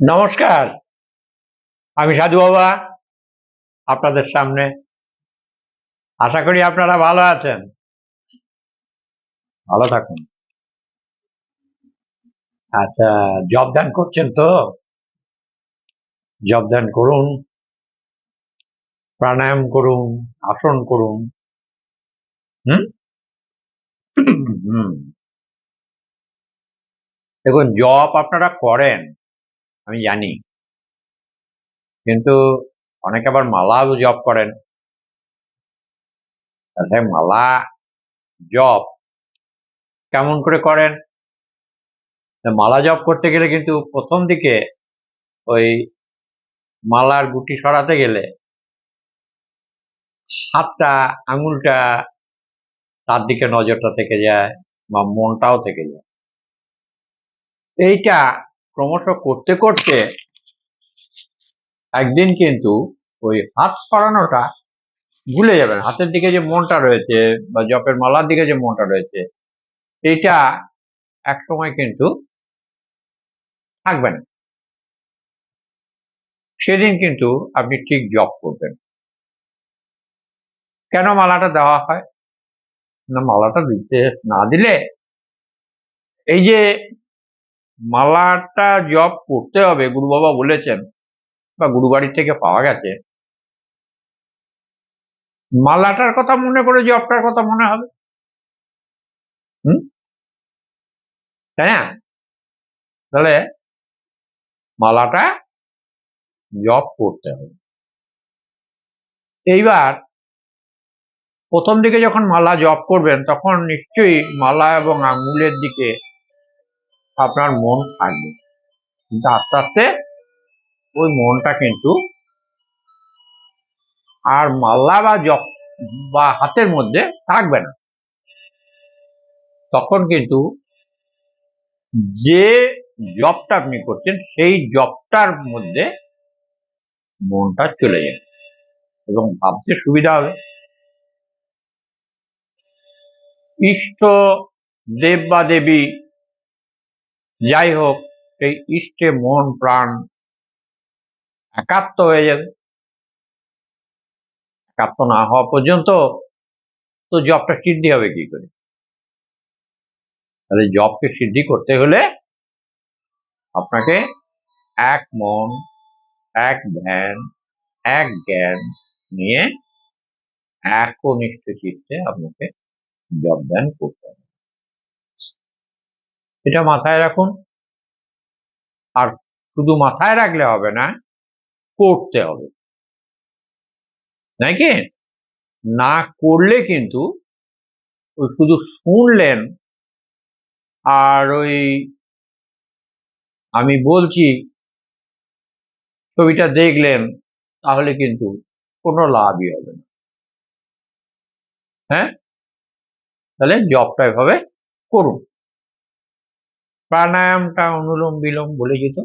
নমস্কার। আমি সাধু বাবা আপনাদের সামনে। আশা করি আপনারা ভালো আছেন। ভালো থাকুন। আচ্ছা জব দান করছেন তো? জব দান করুন। প্রাণায়াম করুন আসন করুন। হুম? হুম। দেখুন জব আপনারা করেন। আমি জানি। কিন্তু অনেকে আবার মালাও জব করেন। তাহলে মালা জব কেমন করে করেন? মালা জব করতে গেলে কিন্তু প্রথম দিকে ওই মালার গুটি সরাতে গেলে হাতটা, আঙুলটা তার দিকে নজরটা থেকে যায় বা মনটাও থেকে যায়। এইটা ক্রমশ করতে করতে একদিন কিন্তু ওই হাত সরানোটা ভুলে যাবেন। হাতের দিকে যে মনটা রয়েছে বা জপের মালার দিকে যে মনটা রয়েছে, এইটা এক সময় কিন্তু থাকবে না। সেদিন কিন্তু আপনি ঠিক জপ করবেন। কেন মালাটা দেওয়া হয়? না, মালাটা দিতে না দিলে এই যে মালাটা জপ করতে হবে, গুরু বাবা বলেছেন, বা গুরু বাড়ির থেকে পাওয়া গেছে। মালাটার কথা মনে করে জপটার কথা মনে হবে। হুম? তাই না? তাহলে মালাটা জপ করতে হবে। এইবার প্রথম দিকে যখন মালা জপ করবেন, তখন নিশ্চয়ই মালা এবং আঙ্গুলের দিকে আপনার মন থাকবে। কিন্তু আস্তে আস্তে ওই মনটা কিন্তু আর মাল্লা বা জপ বা হাতের মধ্যে থাকবে না। তখন কিন্তু যে জবটা আপনি করছেন, সেই জবটার মধ্যে মনটা চলে যাবে এবং ভাবতে সুবিধা হবে। ইষ্ট দেব বা দেবী যাই হোক সেই ইষ্টে মন প্রাণ একাত্ম হয়ে যাবে। একাত্ম না হওয়া পর্যন্ত তো জবটা সিদ্ধি হবে কি করে? তাহলে জবকে সিদ্ধি করতে হলে আপনাকে এক মন, এক ধ্যান, এক জ্ঞান নিয়ে একনিষ্ঠ চিত্তে আপনাকে জব ধ্যান করতে হবে। এটা মাথায় রাখুন। আর শুধু মাথায় রাখলে হবে না, করতে হবে। নাকি? না করলে কিন্তু ওই শুধু শুনলেন আর ওই আমি বলছি, ছবিটা দেখলেন, তাহলে কিন্তু কোনো লাভই হবে না। হ্যাঁ? তাহলে জবটা এভাবে করুন। প্রাণায়ামটা অনুলোম বিলোম বলে যেত।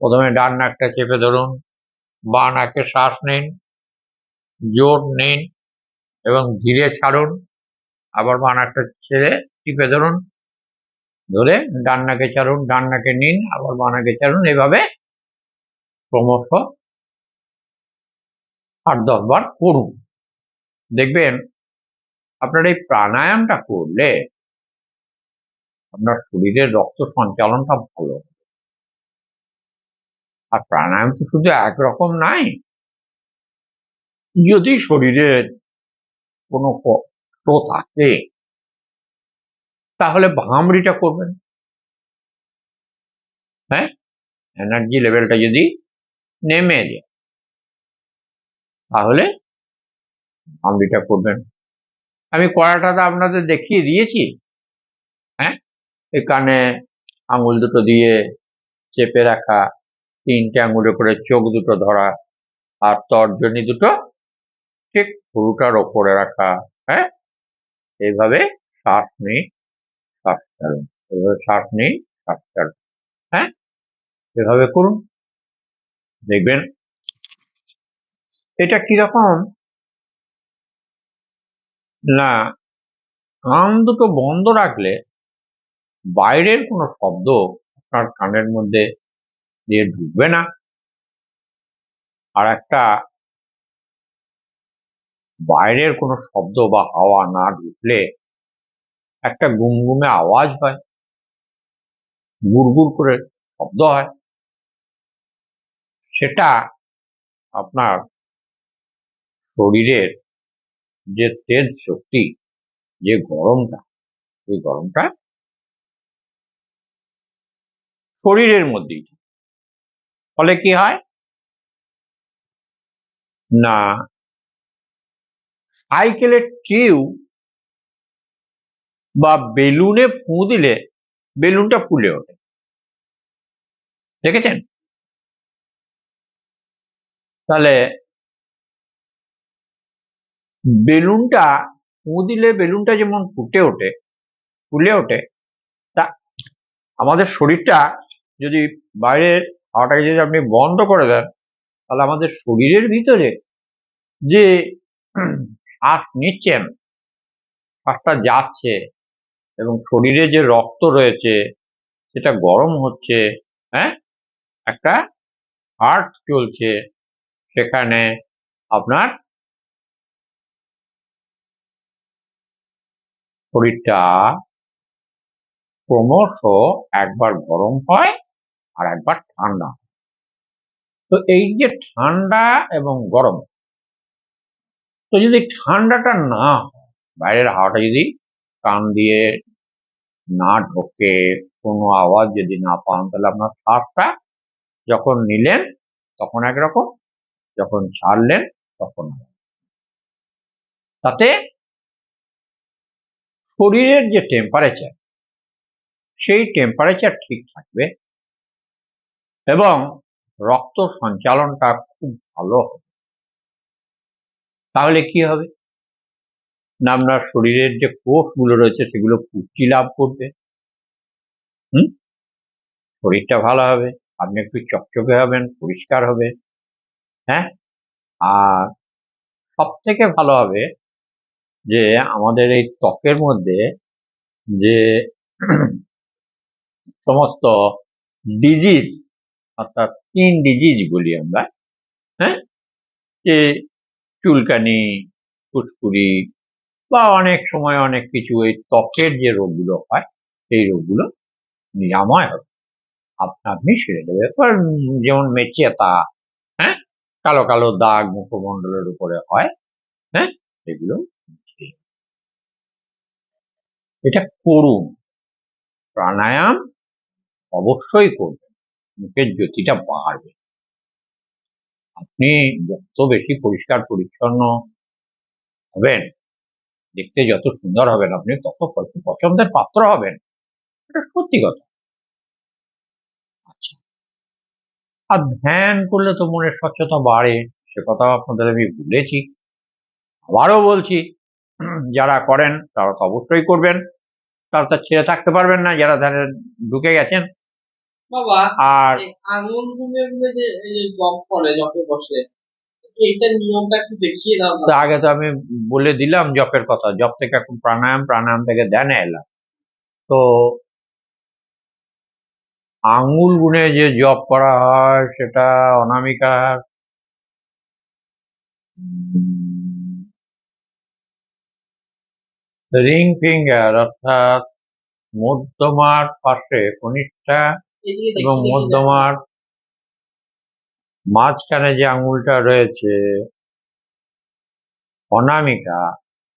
প্রথমে ডান নাকটা চেপে ধরুন, বা নাকে শ্বাস নিন, জোর নিন এবং ধীরে ছাড়ুন। আবার বা নাকটা ছেড়ে টিপে ধরুন, ধরে ডান নাকে ছাড়ুন, ডান নাকে নিন, আবার বা নাকে ছাড়ুন। এভাবে ক্রমশ আট দশ বার করুন। দেখবেন আপনার এই প্রাণায়ামটা করলে আপনার শরীরের রক্ত সঞ্চালনটা ভালো। আর প্রাণায়াম তো শুধু একরকম নাই। যদি শরীরের কোনো কষ্ট থাকে তাহলে ভামরিটা করবেন। হ্যাঁ? এনার্জি লেভেলটা যদি নেমে যায়, তাহলে ভামরিটা করবেন। আমি কড়াটা তো আপনাদের দেখিয়ে দিয়েছি। হ্যাঁ? এখানে আঙুল দুটো দিয়ে চেপে রাখা, তিনটে আঙুলে করে চোখ দুটো ধরা আর তর্জনী দুটো ঠিক পুরোটার ওপরে রাখা হ্যাঁ? এইভাবে শ্বাস নিই শ্বাস ছাড়ুন। এভাবে শ্বাস নিই শ্বাস ছাড়ুন হ্যাঁ? এভাবে করুন। দেখবেন এটা কীরকম? না, কান দুটো বন্ধ রাখলে বাইরের কোনো শব্দ আপনার কানের মধ্যে দিয়ে ঢুকবে না। আর একটা বাইরের কোনো শব্দ বা হাওয়া না ঢুকলে একটা গুমগুমে আওয়াজ হয়, গুড়গুড় করে শব্দ হয়। সেটা আপনার শরীরের যে তেজ শক্তি, যে গরমটা ওই গরমটা শরীরের মধ্যেই ফলে কি হয়? না। সাইকেলের টিউ বা বেলুনে ফু দিলে বেলুনটা ফুলে ওঠে। দেখেছেন? তাহলে বেলুনটা ফু দিলে বেলুনটা যেমন ফুটে ওঠে, ফুলে ওঠে, তা আমাদের শরীরটা যদি বাইরের হাওয়াটাকে যদি আপনি বন্ধ করে দেন, তাহলে আমাদের শরীরের ভিতরে যে শ্বাস নিচ্ছেন, শ্বাসটা যাচ্ছে এবং শরীরে যে রক্ত রয়েছে, সেটা গরম হচ্ছে হ্যাঁ? একটা হার্ট চলছে, সেখানে আপনার শরীরটা ক্রমশ একবার গরম হয় আর একবার ঠান্ডা। তো এই যে ঠান্ডা এবং গরম, তো যদি ঠান্ডাটা না হয়, বাইরের হাওয়াটা যদি কান দিয়ে না ঢোকে, কোনো আওয়াজ যদি না পান, তাহলে আপনার শ্বাসটা যখন নিলেন তখন একরকম, যখন ছাড়লেন তখন তাতে শরীরের যে টেম্পারেচার সেই টেম্পারেচার ঠিক থাকবে এবং রক্ত সঞ্চালনটা খুব ভালো হবে। তাহলে কি হবে? না আপনার শরীরের যে কোষগুলো রয়েছে সেগুলো পুষ্টি লাভ করবে। হুম? শরীরটা ভালো হবে, আপনি একটু চকচকে হবেন, পরিষ্কার হবে হ্যাঁ? আর সব থেকে ভালো হবে যে আমাদের এই ত্বকের মধ্যে যে সমস্ত ডিজিজ অর্থাৎ স্কিন ডিজিজ বলি আমরা হ্যাঁ? যে চুলকানি ফুসকুড়ি বা অনেক সময় অনেক কিছু এই ত্বকের যে রোগগুলো হয়, সেই রোগগুলো নিরাময় হবে। আপনা আপনি সেরে দেবে। যেমন মেচেতা হ্যাঁ? কালো কালো দাগ মুখমণ্ডলের উপরে হয় হ্যাঁ? এগুলো এটা করুন। প্রাণায়াম অবশ্যই করবেন মুখের জ্যোতিটা বাড়বে। আপনি যত বেশি পরিষ্কার, পরিচ্ছন্ন হবেন, দেখতে যত সুন্দর হবেন আপনি, তত পছন্দের পাত্র হবেন। এটা সত্যি কথা। আচ্ছা। আর ধ্যান করলে তো মনের স্বচ্ছতা বাড়ে, সে কথাও আপনাদের আমি বলেছি। আবারও বলছি, যারা করেন তারা তো অবশ্যই করবেন। তারা তো ছেড়ে থাকতে পারবেন না, যারা ধ্যানে ঢুকে গেছেন। আর আঙুল যে জব করে জবে বসে আগে তো আমি বলে দিলাম জপের কথা জপ থেকে এখন প্রাণায়াম প্রাণায়াম থেকে ধ্যানে এলাম। তো আঙ্গুল গুনে যে জপ করা হয় সেটা অনামিকার রিং ফিঙ্গার অর্থাৎ মধ্যমার পাশে কনিষ্ঠা এবং মধ্যমার মাঝখানে যে আঙুলটা রয়েছে অনামিকা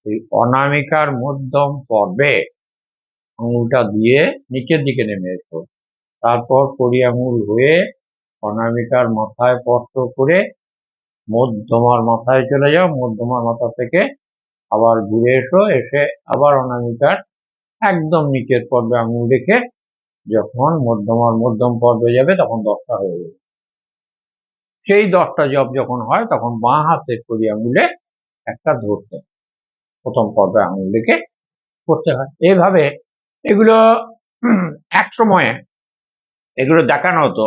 এই অনামিকার মধ্যম পর্বে আঙুলটা দিয়ে নিচের দিকে নেমে এসো। তারপর কড়ি আঙুল হয়ে অনামিকার মাথায় স্পর্শ করে মধ্যমার মাথায় চলে যাও। মধ্যমার মাথা থেকে আবার ঘুরে এসো এসে আবার অনামিকার একদম নিচের পর্বে আঙুল রেখে যখন মধ্যমার মধ্যম পর্বে যাবে, তখন দশটা হয়ে যাবে। সেই দশটা জব যখন হয়, তখন বাঁ হাতের করি আঙুলে একটা ধরতে প্রথম পর্বে আঙুল করতে হয়। এইভাবে এগুলো এক সময়ে এগুলো দেখানো হতো।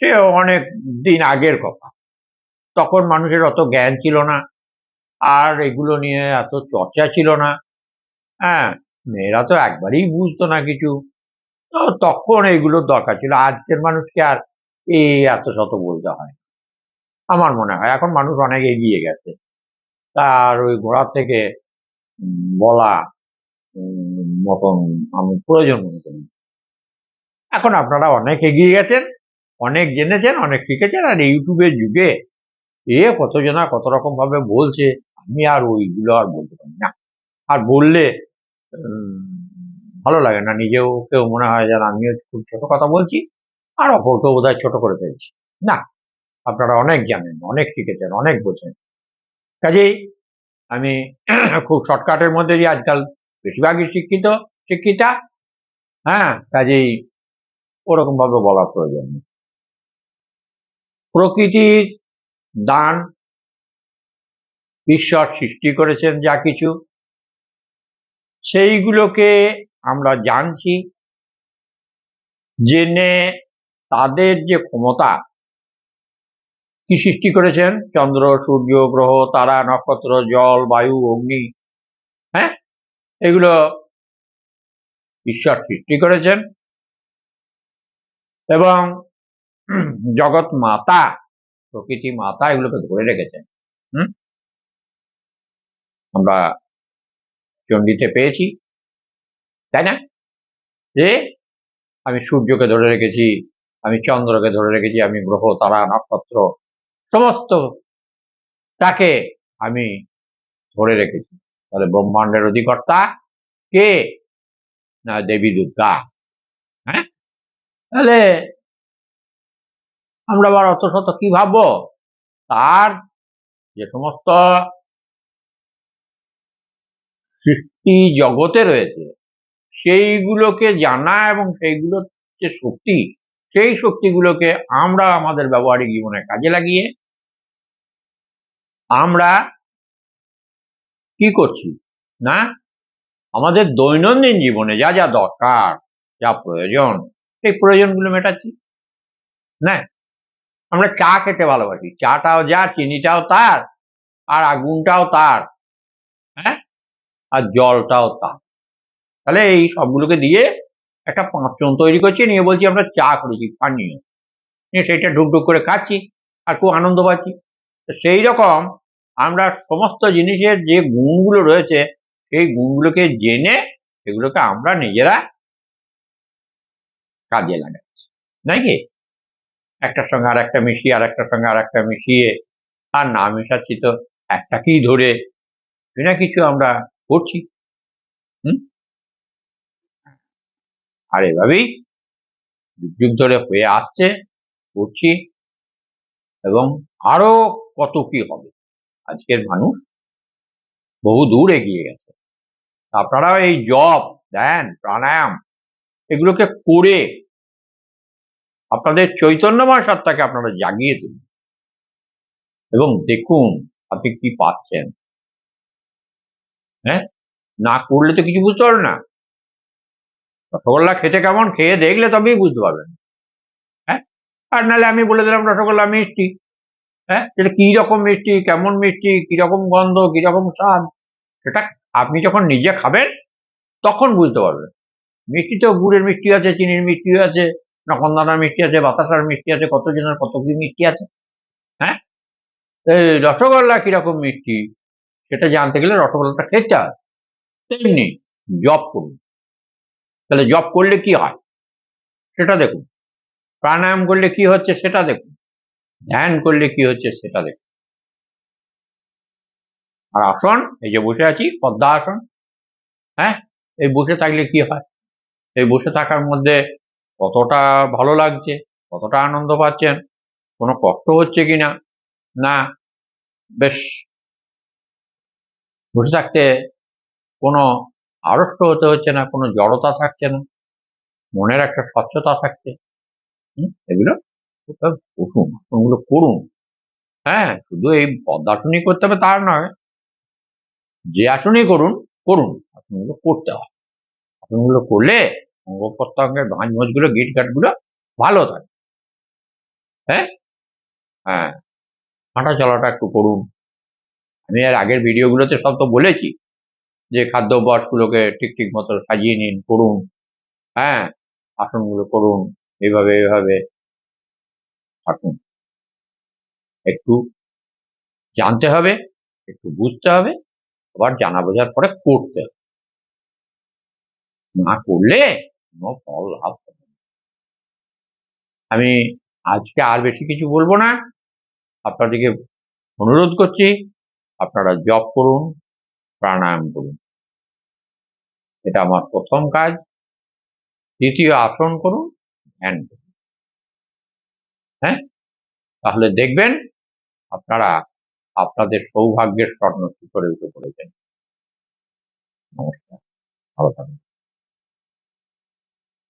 সে অনেক দিন আগের কথা। তখন মানুষের অত জ্ঞান ছিল না। আর এগুলো নিয়ে এত চর্চা ছিল না। হ্যাঁ মেয়েরা তো একবারেই বুঝতো না কিছু। তখন এইগুলোর দরকার ছিল। আজকের মানুষকে আর এই এত শত বলতে হয় আমার মনে হয়, এখন মানুষ অনেক এগিয়ে গেছে। তার ওই ঘোড়ার থেকে বলা মতন আমি প্রয়োজন মনে করি এখন আপনারা অনেক এগিয়ে গেছেন, অনেক জেনেছেন, অনেক শিখেছেন, আর ইউটিউবের যুগে এ কতজনা কত রকম ভাবে বলছে, আমি আর ওইগুলো আর বলতে পারি না। আর বললে ভালো লাগে না। নিজেও কেউ মনে হয় যেন আমিও খুব ছোট কথা বলছি, আর অপরকেও বোধহয় ছোট করে ফেলছি। না, আপনারা অনেক জানেন, অনেক শিখেছেন, অনেক বোঝেন। কাজেই আমি খুব শর্টকাটের মধ্যে দিয়ে আজকাল বেশিরভাগই শিক্ষিত, শিক্ষিতা। হ্যাঁ কাজেই ওরকম ভাবে বলার প্রয়োজন নেই। প্রকৃতির দান ঈশ্বর সৃষ্টি করেছেন যা কিছু। সেইগুলোকে আমরা জানছি জেনে তাদের যে ক্ষমতা, কি সৃষ্টি করেছেন? চন্দ্র, সূর্য, গ্রহ, তারা, নক্ষত্র, জল, বায়ু, অগ্নি হ্যাঁ? এগুলো ঈশ্বর সৃষ্টি করেছেন। এবং জগৎ মাতা, প্রকৃতি মাতা এগুলোকে ধরে রেখেছেন। হুম? আমরা চণ্ডীতে পেয়েছি। তাই না? যে আমি সূর্যকে ধরে রেখেছি, আমি চন্দ্রকে ধরে রেখেছি, আমি গ্রহ, তারা, নক্ষত্র, সমস্ত তাকে আমি ধরে রেখেছি। তাহলে ব্রহ্মাণ্ডের অধিকর্তা কে? না, দেবী দুর্গা। হ্যাঁ? তাহলে আমরা আবার অত শত কি ভাববো? তার যে সমস্ত সৃষ্টি জগতে রয়েছে সেইগুলোকে জানা এবং সেইগুলোর যে শক্তি, সেই শক্তিগুলোকে আমরা আমাদের ব্যবহারিক জীবনে কাজে লাগিয়ে আমরা কি করছি, না? আমাদের দৈনন্দিন জীবনে যা যা দরকার, যা প্রয়োজন, সেই প্রয়োজনগুলো মেটাচ্ছি, না? আমরা চা খেতে ভালোবাসি, চাটাও যা, চিনিটাও তার, আর আগুনটাও তার হ্যাঁ? আর জলটাও তার। তাহলে এই সবগুলোকে দিয়ে একটা পাঁচজন তৈরি করছি, নিয়ে বলছি আমরা চা করেছি পানীয় নিয়ে সেইটা ঢুকঢুক করে খাচ্ছি, আর খুব আনন্দ পাচ্ছি। সেই রকম আমরা সমস্ত জিনিসের যে গুণগুলো রয়েছে, সেই গুণগুলোকে জেনে সেগুলোকে আমরা নিজেরা কাজে লাগাচ্ছি। নাকি একটার সঙ্গে আর একটা মিশিয়ে আর একটার সঙ্গে আর একটা মিশিয়ে, আর না মেশাচ্ছি তো একটাকেই ধরে, বিনা কিছু আমরা করছি। হুম? আর এভাবেই যুগ ধরে হয়ে আসছে করছি এবং আরও কত কি হবে। আজকের মানুষ বহু দূর এগিয়ে গেছে। আপনারাও এই জপ, ধ্যান, প্রাণায়াম এগুলোকে করে আপনাদের চৈতন্যময় সত্তাকে আপনারা জাগিয়ে তুলুন। এবং দেখুন আপনি কি পাচ্ছেন। হ্যাঁ? না করলে তো কিছু বুঝতে পারবেন না। রসগোল্লা খেতে কেমন? খেয়ে দেখলে তবেই বুঝতে পারবেন। হ্যাঁ? আর নাহলে আমি বলে দিলাম রসগোল্লা মিষ্টি। হ্যাঁ? সেটা কি রকম মিষ্টি? কেমন মিষ্টি? কি রকম গন্ধ? কি রকম স্বাদ? সেটা আপনি যখন নিজে খাবেন, তখন বুঝতে পারবেন। মিষ্টি তো গুড়ের মিষ্টি আছে, চিনির মিষ্টি আছে নকনদানার মিষ্টি আছে, বাতাসার মিষ্টি আছে কত জনের কত কি মিষ্টি আছে। হ্যাঁ? এই রসগোল্লা কীরকম মিষ্টি? সেটা জানতে গেলে রসগোল্লাটা খেতে হয়। তেমনি জব করুন। তাহলে জব করলে কি হয়? সেটা দেখুন। প্রাণায়াম করলে কি হচ্ছে সেটা দেখুন। ধ্যান করলে কি হচ্ছে সেটা দেখুন। আর আসন, এই যে বসে আছি পদ্মা আসন হ্যাঁ? এই বসে থাকলে কি হয়? এই বসে থাকার মধ্যে কতটা ভালো লাগছে, কতটা আনন্দ পাচ্ছেন, কোনো কষ্ট হচ্ছে কিনা না, বেশ। বসে থাকতে কোনো আড়ষ্ট হতে হচ্ছে না, কোনো জড়তা থাকছে না, মনের একটা স্বচ্ছতা থাকছে। এগুলো বসুন আসনগুলো করুন। হ্যাঁ শুধু এই পদ্মাসনই করতে হবে তার নয়, যে আসনই করুন করুন, আসনগুলো করতে হয়। আসনগুলো করলে অঙ্গ প্রত্যঙ্গের ভাঁজ ভোজগুলো গিট গাটগুলো ভালো থাকে। হ্যাঁ? হ্যাঁ হাঁটা চলাটা একটু করুন। আমি এর আগের ভিডিওগুলোতে সব তো বলেছি। যে খাদ্যাভ্যাসগুলোকে ঠিক ঠিক মতো সাজিয়ে নিন, করুন। হ্যাঁ আসনগুলো করুন, এভাবে এভাবে। থাকুন। একটু জানতে হবে, একটু বুঝতে হবে, আবার জানা বোঝার পরে করতে হবে। না করলে কোনো ফল লাভ হবে। আমি আজকে আর বেশি কিছু বলব না। আপনাদেরকে অনুরোধ করছি, আপনারা জব করুন, প্রাণায়াম করুন। এটা আমার প্রথম কাজ। দ্বিতীয় আসন করুন ধ্যান হ্যাঁ? তাহলে দেখবেন আপনারা আপনাদের সৌভাগ্যের স্বর্ণ শিখরে উঠে পড়েছেন। নমস্কার। ভালো থাকুন।